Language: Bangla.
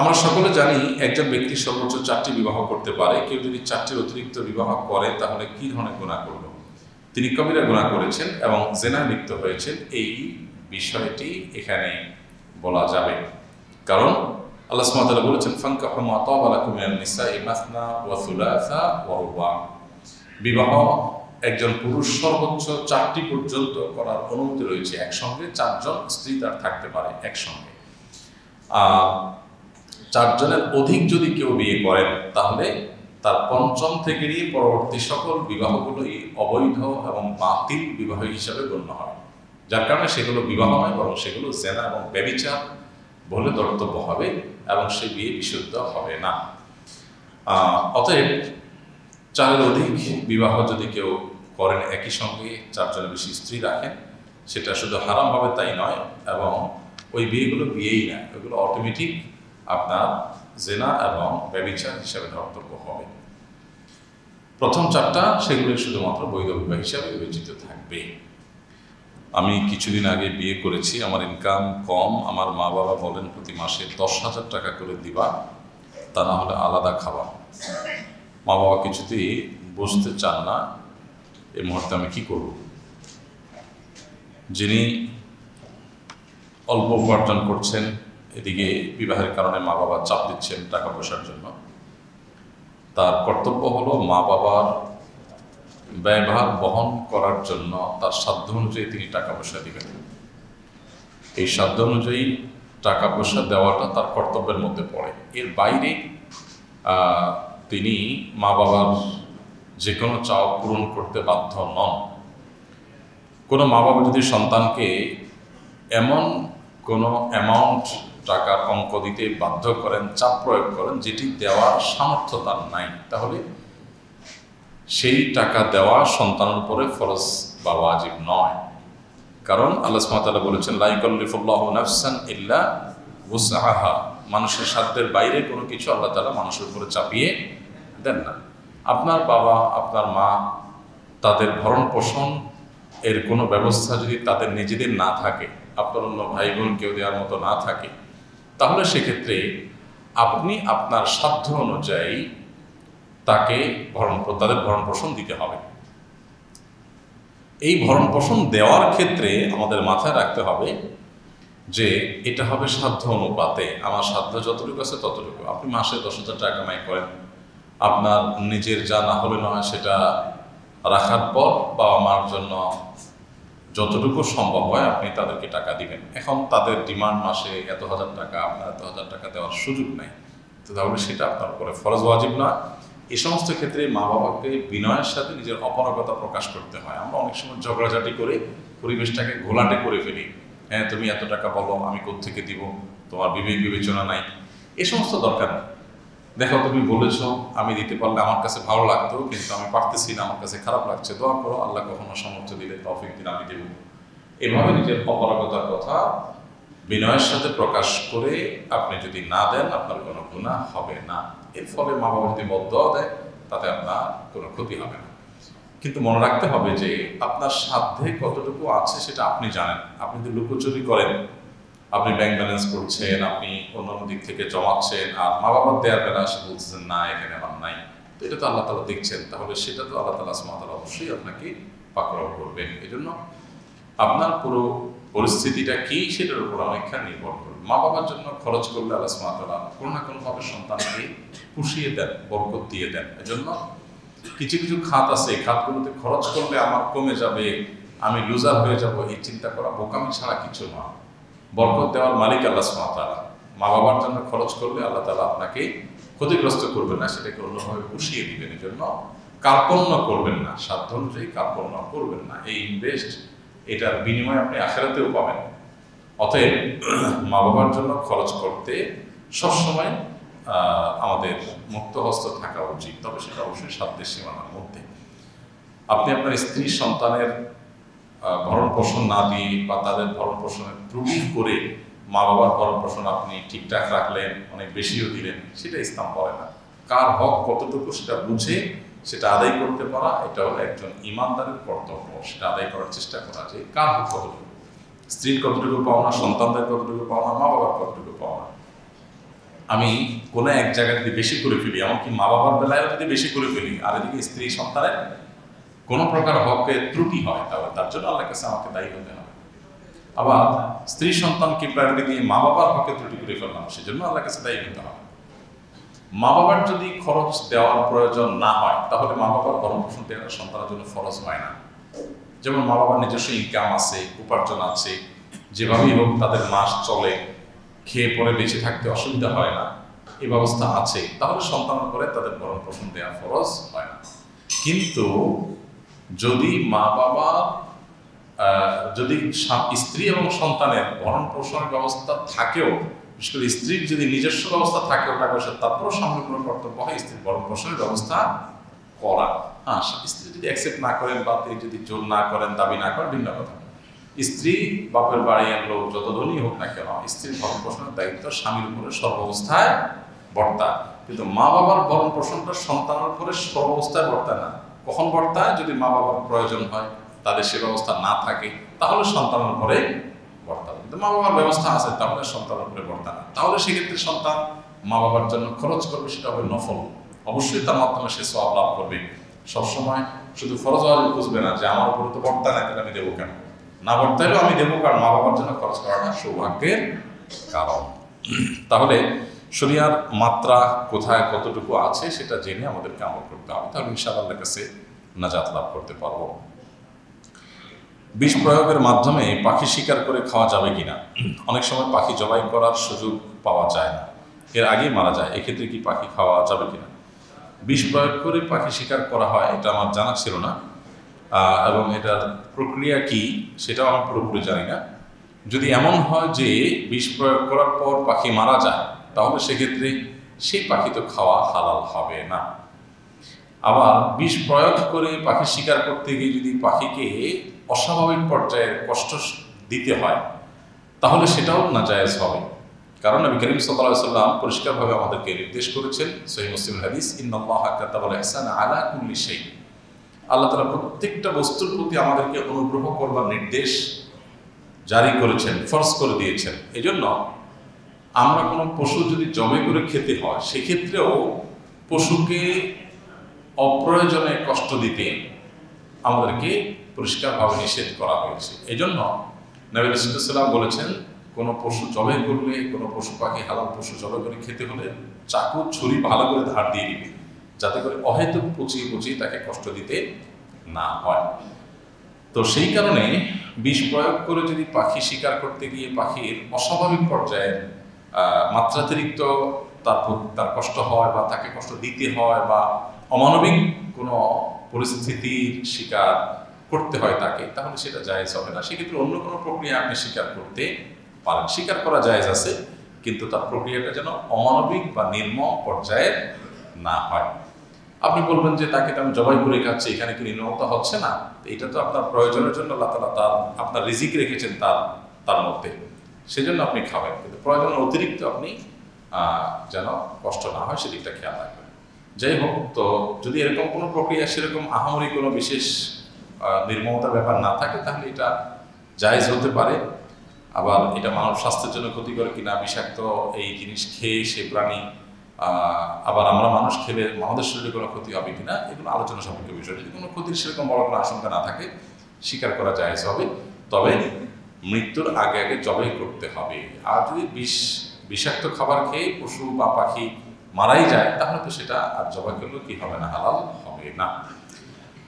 আমরা সকলে জানি একজন ব্যক্তি সর্বোচ্চ চারটি বিবাহ করতে পারে। কেউ যদি চারটির অতিরিক্ত বিবাহ করে, তাহলে কি ধরনের গুণা করল? তিনি কবিরা গুণা করেছেন এবং জেনা লিপ্ত হয়েছেন। এই বিষয়টি এখানে বলা যাবে। কারণ আল্লাহ সুবহানাহু বলেছেন ফাঙ্কা হুমা তাওয়ালাকুম মিনান নিসাই মাসনা ওয়া সুলাসা ওয়া বিবাহ একজন পুরুষ সর্বোচ্চ চারটি পর্যন্ত করার অনুমতি রয়েছে। একসঙ্গে চারজন স্ত্রী তার থাকতে পারে একসঙ্গে। চারজনের অধিক যদি কেউ বিয়ে করেন তাহলে তার পঞ্চম থেকে নিয়ে পরবর্তী সকল বিবাহগুলোই অবৈধ এবং বাতিল বিবাহ হিসাবে গণ্য হয়। যার কারণে সেগুলো বিবাহ নয়, বরং সেগুলো জেনা এবং ব্যবিচার বলে দর্তব্য হবে এবং সে বিয়ে বিশুদ্ধ হবে না। অতএব চারের অধিক বিবাহ যদি কেউ করেন একই সঙ্গে, চারজনের বেশি স্ত্রী রাখেন, সেটা শুধু হারাম হবে তাই নয়, এবং ওই বিয়েগুলো বিয়েই না ওগুলো অটোমেটিক আপনার জেনা এবং ব্যবিচার হিসাবে ধর্তব্য হবে। প্রথম চারটা সেগুলো শুধুমাত্র বৈধ বিবাহ হিসাবে বিবেচিত থাকবে। আমি কিছুদিন আগে বিয়ে করেছি, আমার ইনকাম কম, আমার মা বাবা বলেন প্রতি মাসে দশ হাজার টাকা করে দিবা, তা না হলে আলাদা খাওয়া মা বাবা কিছুতেই বুঝতে চান না, এই মুহূর্তে আমি কি করব? যিনি অল্প উপার্জন করছেন এদিকে বিবাহের কারণে মা বাবা চাপ দিচ্ছেন টাকা পয়সার জন্য। তার কর্তব্য হলো মা বাবার ব্যয়ভার বহন করার জন্য তার সাধ্য অনুযায়ী তিনি টাকা পয়সা দিবেন। এই সাধ্য অনুযায়ী টাকা পয়সা দেওয়াটা তার কর্তব্যের মধ্যে পড়ে। এর বাইরে তিনি মা বাবার যে কোনো চাওয়া পূরণ করতে বাধ্য নন। কোনো মা বাবা যদি সন্তানকে এমন কোনো অ্যামাউন্ট টাকার অঙ্ক দিতে বাধ্য করেন, চাপ প্রয়োগ করেন, যেটি দেওয়ার সামর্থ্য তার নাই। তাহলে সেই টাকা দেওয়া সন্তানের উপরে ফরজ বা ওয়াজিব নয়। কারণ আল্লাহ সুবহানাহু বলেছেন লাইকাল্লিফুল্লাহু নাফসান ইল্লা উসআহা মানুষের সাধ্যের বাইরে কোনো কিছু আল্লাহ তাআলা মানুষের উপরে চাপিয়ে দেন না। আপনার বাবা, আপনার মা, তাদের ভরণ পোষণ এর কোনো ব্যবস্থা যদি তাদের নিজেদের না থাকে, আপনার অন্য ভাই বোন কেউ দেওয়ার মতো না থাকে তাহলে সেক্ষেত্রে আপনি আপনার সাধ্য অনুযায়ী তাকে ভরণ তাদের ভরণ পোষণ দিতে হবে। এই ভরণ পোষণ দেওয়ার ক্ষেত্রে আমাদের মাথায় রাখতে হবে যে এটা হবে সাধ্য অনুপাতে। আমার সাধ্য যতটুকু আছে ততটুকু। আপনি মাসে দশ হাজার টাকা কামাই করেন। আপনার নিজের যা না হলে নয় সেটা রাখার পর বাবা মার জন্য যতটুকু সম্ভব হয় আপনি তাদেরকে টাকা দিবেন। এখন তাদের ডিমান্ড মাসে এত হাজার টাকা, আপনার এত হাজার টাকা দেওয়ার সুযোগ নাই। তো তাহলে সেটা আপনার উপরে ফরজ ওয়াজিব না। এ সমস্ত ক্ষেত্রে মা বাবাকে বিনয়ের সাথে নিজের অপারগতা প্রকাশ করতে হয়। আমরা অনেক সময় ঝগড়াঝাটি করে পরিবেশটাকে ঘোলাটে করে ফেলি। হ্যাঁ তুমি এত টাকা বলো, আমি কোত্থেকে দিব? তোমার বিবেক বিবেচনা নাই। এ সমস্ত দরকার নেই। দেখো, তুমি বলেছ, আমি দিতে পারলে আমার কাছে ভালো লাগতো, কিন্তু আমি পারতেছি না, আমার কাছে খারাপ লাগছে। দোয়া করো, আল্লাহ কখনো সামর্থ্য দিলে তফিক দিন, আমি দেব। এভাবে নিজের অপারগতার কথা বিনয়ের সাথে প্রকাশ করে আপনি যদি না দেন, আপনার কোনো গুণা হবে না। এর ফলে মা বাবা যদি বদ্ধ দেয়, তাতে আপনার কোনো ক্ষতি হবে না। কিন্তু মনে রাখতে হবে যে আপনার সাধ্যে কতটুকু আছে সেটা আপনি জানেন। আপনি যদি লুকোচুরি করেন আপনি ব্যাংক ব্যালেন্স করছেন, আপনি অন্যান্য দিক থেকে জমাচ্ছেন, আর মা বাবার দেওয়ার বেলা এসে বলতেছেন, না, এখানে আমার নাই। তো এটা তো আল্লাহ তালা দেখছেন, তাহলে সেটা তো আল্লাহ তালা আসমাতালা অবশ্যই আপনাকে পাকড়াও করবেন। এই জন্য আপনার পুরো পরিস্থিতিটা কি সেটার উপর অনেকখানি নির্ভর করবে মা বাবার জন্য খরচ করলে আল্লাহ সুমাতলা কোনো না কোনোভাবে সন্তানকে পুষিয়ে দেন, বরকত দিয়ে দেন। এজন্য কিছু কিছু খাত আছে, এই খাতগুলোতে খরচ করলে আমার কমে যাবে, আমি লুজার হয়ে যাব, এই চিন্তা করা বোকামি ছাড়া কিছু না। বরকত দেওয়ার মালিক আল্লাহ সুমাতালা মা বাবার জন্য খরচ করলে আল্লাহ তালা আপনাকে ক্ষতিগ্রস্ত করবেন না, সেটাকে অন্যভাবে পুষিয়ে দিবেন। এই জন্য কার্পণ্য করবেন না, সাধ্য অনুযায়ী কার্পণ্য করবেন না। এই ইনভেস্ট এটার বিনিময়ে আপনি আখেরাতেও পাবেন। অতএব মা বাবার জন্য খরচ করতে সবসময় আমাদের মুক্ত হস্ত থাকা উচিত। তবে সেটা অবশ্যই সাধ্যের সীমানার মধ্যে। আপনি আপনার স্ত্রী, সন্তানের ভরণ পোষণ না দিয়ে বা তাদের ভরণ পোষণের ত্রুটি করে মা বাবার ভরণ পোষণ আপনি ঠিকঠাক রাখলেন, অনেক বেশিও দিলেন, সেটা ইসলাম বলে না। কার হক কতটুকু সেটা বুঝে সেটা আদায় করতে পারা, এটা হলো একজন ইমানদারের কর্তব্য, সেটা আদায় করার চেষ্টা করা যে কার হক কতটুকু। স্ত্রীর কতটুকু পাওনা, সন্তানদের কতটুকু পাওনা মা বাবার কতটুকু পাওনা। আমি কোনো এক জায়গায় যদি বেশি করে ফেলি, এমনকি মা বাবার বেলায়ও যদি বেশি করে ফেলি, আর এদিকে স্ত্রী সন্তানের কোনো প্রকার হকে ত্রুটি হয় তাহলে তার জন্য আল্লাহ কাছে আমাকে দায়ী হতে হবে। আবার স্ত্রী সন্তানকে প্রায়োরিটি দিয়ে মা বাবার হকে ত্রুটি করে ফেললাম, সেজন্য আল্লাহ কাছে দায়ী হতে হবে। মা বাবার যদি খরচ দেওয়ার প্রয়োজন না হয়, তাহলে মা বাবার ভরণ পোষণ দেওয়াটা সন্তানের জন্য ফরজ হয় না। যেমন মা বাবার নিজস্ব ইনকাম আছে, উপার্জন আছে, যেভাবেই হোক তাদের মাস চলে, খেয়ে পরে বেঁচে থাকতে অসুবিধা হয় না এই ব্যবস্থা আছে, তাহলে সন্তানের করে তাদের ভরণ পোষণ দেওয়া ফরজ হয় না। কিন্তু যদি মা বাবা যদি স্ত্রী এবং সন্তানের ভরণ পোষণের ব্যবস্থা থাকেও, বিশেষ করে স্ত্রীর যদি নিজস্ব ব্যবস্থা থাকেও টাকা পয়সা তারপরেও সামনে কোনো কর্তব্য হয়, স্ত্রীর ভরণ পোষণের ব্যবস্থা করা। হ্যাঁ স্ত্রী যদি অ্যাকসেপ্ট না করেন বা তিনি যদি জোর না করেন, দাবি না করেন, ভিন্ন কথা। স্ত্রী, বাপের বাড়ির লোক যত ধনী হোক না কেন, স্ত্রীর ভরণ পোষণের দায়িত্ব স্বামীর উপরে সর্বাবস্থায় বর্তা। কিন্তু মা বাবার ভরণ পোষণটা সন্তানের উপরে সর্বাবস্থায় বর্তা না। কখন বর্তায় যদি মা বাবার প্রয়োজন হয়, তাদের সে ব্যবস্থা না থাকে, তাহলে সন্তানের উপরে বর্তাবে কিন্তু মা বাবার ব্যবস্থা আছে, তাহলে সন্তানের উপরে বর্তা না তাহলে সেক্ষেত্রে সন্তান মা বাবার জন্য খরচ করবে, সেটা হবে নফল। অবশ্যই তার মাধ্যমে সে সব লাভ করবে। সবসময় শুধু ফরজ ওয়াজিব খুঁজবে না যে, আমার উপরে তো বর্তা নাই, তাহলে আমি দেবো কেন? না বর্তাইলেও আমি দেবো, কারণ মা বাবার জন্য খরচ করাটা সৌভাগ্যের কারণ। তাহলে শরিয়ার মাত্রা কোথায় কতটুকু আছে সেটা জেনে আমাদেরকে আমল করতে হবে। তাহলে ইনশাআল্লাহ কাছে নাজাত লাভ করতে পারব। বিষ প্রয়োগের মাধ্যমে পাখি শিকার করে খাওয়া যাবে কিনা? অনেক সময় পাখি জবাই করার সুযোগ পাওয়া যায় না। এর আগেই মারা যায়, এক্ষেত্রে কি পাখি খাওয়া যাবে কিনা? বিষ প্রয়োগ করে পাখি শিকার করা হয়, এটা আমার জানা ছিল না। এবং এটার প্রক্রিয়া কি সেটাও আমার পুরোপুরি জানি না। যদি এমন হয় যে বিষ প্রয়োগ করার পর পাখি মারা যায় তাহলে সেক্ষেত্রে সেই পাখি তো খাওয়া হালাল হবে না। আবার বিষ প্রয়োগ করে পাখি শিকার করতে গিয়ে যদি পাখিকে অস্বাভাবিক পর্যায়ে কষ্ট দিতে হয়, তাহলে সেটাও না জায়েজ হবে। কারণ নবী করিম সাল্লাল্লাহু সাল্লাম পরিষ্কারভাবে আমাদেরকে নির্দেশ করেছেন, সহিহ মুসলিম হাদিস, ইন্নাল্লাহ কাতাবাল ইহসান আলা কুল্লি শাই আল্লাহ তাআলা প্রত্যেকটা বস্তুর প্রতি আমাদেরকে অনুগ্রহ করবার নির্দেশ জারি করেছেন, ফরজ করে দিয়েছেন। এজন্য আমরা কোনো পশু যদি জমে করে খেতে হয়, সেক্ষেত্রেও পশুকে অপ্রয়োজনে কষ্ট দিতে আমাদেরকে পরিষ্কারভাবে নিষেধ করা হয়েছে। এই জন্য রসুলাম বলেছেন, কোনো পশু জবে করলে, কোনো পশু পাখি, হালাল পশু জবে করে খেতে হলে চাকু, ছুরি ভালো করে ধার দিয়ে দিবে, যাতে করে অহেতুক পচিয়ে পচিয়ে তাকে কষ্ট দিতে না হয়। তো সেই কারণে বিষ প্রয়োগ করে যদি পাখি শিকার করতে গিয়ে পাখির অস্বাভাবিক পর্যায়ে মাত্রাতিরিক্ত তার তার কষ্ট হয় বা তাকে কষ্ট দিতে হয় বা অমানবিক কোনো পরিস্থিতির শিকার করতে হয় তাকে, তাহলে সেটা জায়েজ হবে না। সেক্ষেত্রে অন্য কোনো প্রক্রিয়া আপনি স্বীকার করতে পারেন। স্বীকার করা জায়েজ আছে, কিন্তু তার প্রক্রিয়াটা যেন অমানবিক বা নির্মম পর্যায়ের না হয়। আপনি বলবেন যে তাকে তো আমি জবাই করে খাচ্ছি, এখানে কি নির্মমতা হচ্ছে না? এটা তো আপনার প্রয়োজনের জন্য আল্লাহ তালা তার আপনার রিজিক রেখেছেন তার তার মধ্যে। সেজন্য আপনি খাবেন কিন্তু প্রয়োজন অতিরিক্ত আপনি যেন কষ্ট না হয়, সেদিকটা খেয়াল রাখবেন। যাই হোক, তো যদি এরকম কোনো প্রক্রিয়া, সেরকম আহামরি কোনো বিশেষ নির্মমতার ব্যাপার না থাকে, তাহলে এটা জায়েজ হতে পারে। আবার এটা মানব স্বাস্থ্যের জন্য ক্ষতিকর কিনা, বিষাক্ত এই জিনিস খেয়ে সে প্রাণী আবার আমরা মানুষ খেলে আমাদের শরীরে কোনো ক্ষতি হবে কিনা, এগুলো আলোচনা সাপেক্ষ বিষয়। যদি কোনো ক্ষতির সেরকম বড় কোনো আশঙ্কা না থাকে, স্বীকার করা জায়েজ হবে। তবে মৃত্যুর আগে আগে জবাই করতে হবে। আর যদি বিষ, বিষাক্ত খাবার খেয়ে পশু বা পাখি মারাই যায়, তাহলে তো সেটা আর জবাই করলেও কি হবে না? হালাল হবে না।